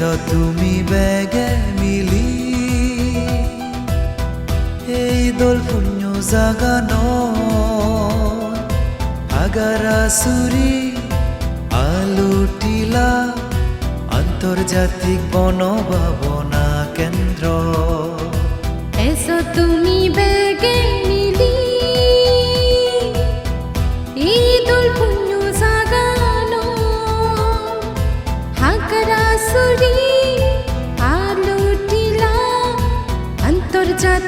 তুমি বেগে মিলি। এই দল পুণ্য জাগানো। আগারা সুরি আলুটিলা আন্তর্জাতিক বনভাবনা কেন্দ্র। এসো তুমি বেগে মিলি। ঈদুল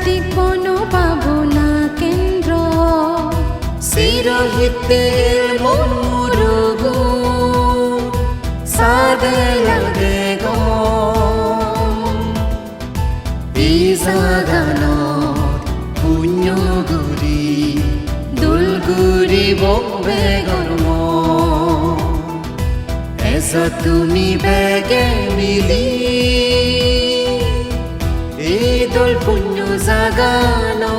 আন্তর্জাতিক বনভাবনা কেন্দ্র সিরহিতে মনুরগু সাদে লাগে গো। ইজাগানত পুণ্যগুৰি দুলগুৰি বম্বে গর্ম। এজ তুমি বেগে মিলি এই দল পুণ্য জাগানো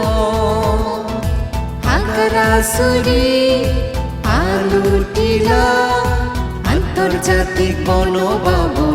আগ্রা সুরি আলুটিলা আন্তর্জাতিক বনভাবনা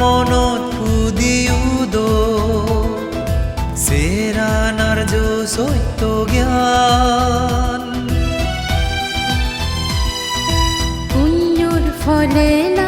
মনত ফুদিউদ সেরানার যো সত্য জ্ঞান। পুণ্যর ফলে লাভ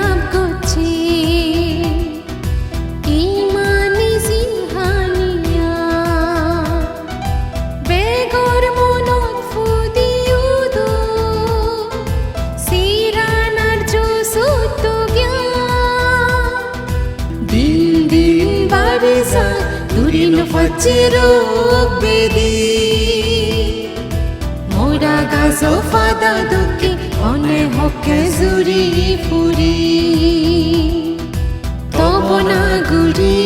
দুরিন ফচির বেদি। মোরা গাজো ফাদা দুঃখে অনে হকে জুরি ফুরি। তবনা গুরি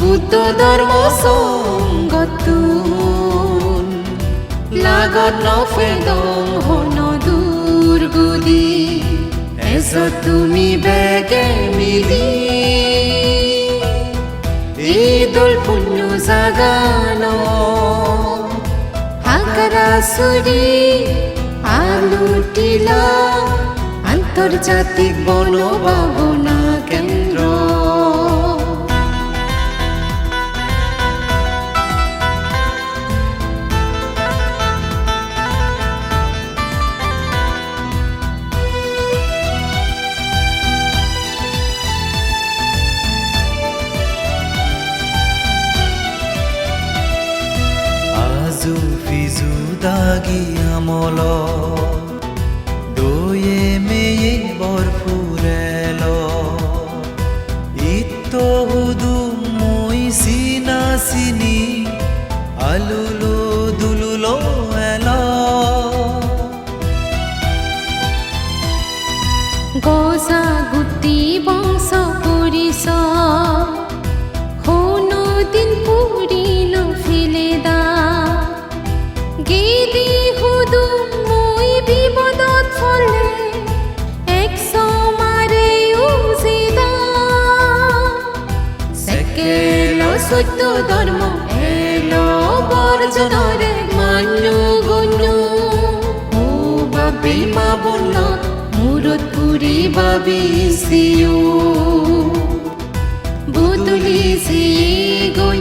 বুদ্ধ ধর্ম সঙ্গতুন লাগত নফেদং হন দুর্গুদি এজ তুমি বেগে মিলি। জাগানো হাকরা সুরি আলুটিলা আন্তর্জাতিক বনভাবনা দাগি আমল। দয়ে মেয়ে বর ফুরেল। ইতো হুদু মই সিনা সিনি, আলুলো দুলুলো এলো। গজা সত্য ধৰ্ম এল বৰ্জনৰে মানুহ গণু ও বাবে মা বন্ন মূৰত পুৰি ভাবিছিও বুদুলিছি গৈ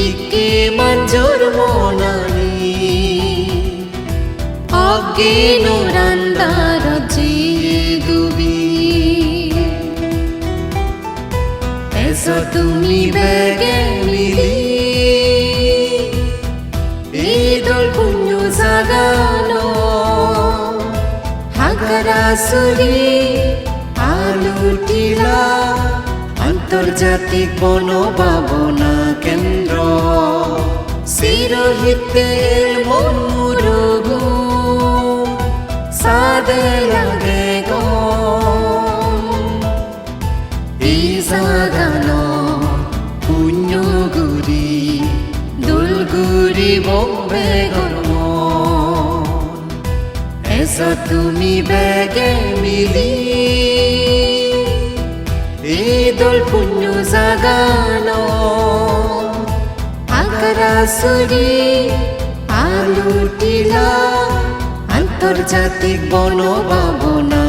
ইকে মঞ্জুৰ মনানি অজ্ঞেন ৰান্দাৰ সরাসরি আলুটিলা আন্তর্জাতিক বন ভাবনা কেন্দ্র সিরোহিতে মনুরগু সাদে লাগে এই জাগানো পুণ্যগুরি দুলগুরি বম্বে গো। আইছ তুমি বেগে মিলি। ঈদুল পুণ্য জাগানো। আগ্রাসুরি আলু টিলা আন্তর্জাতিক বনভাবনা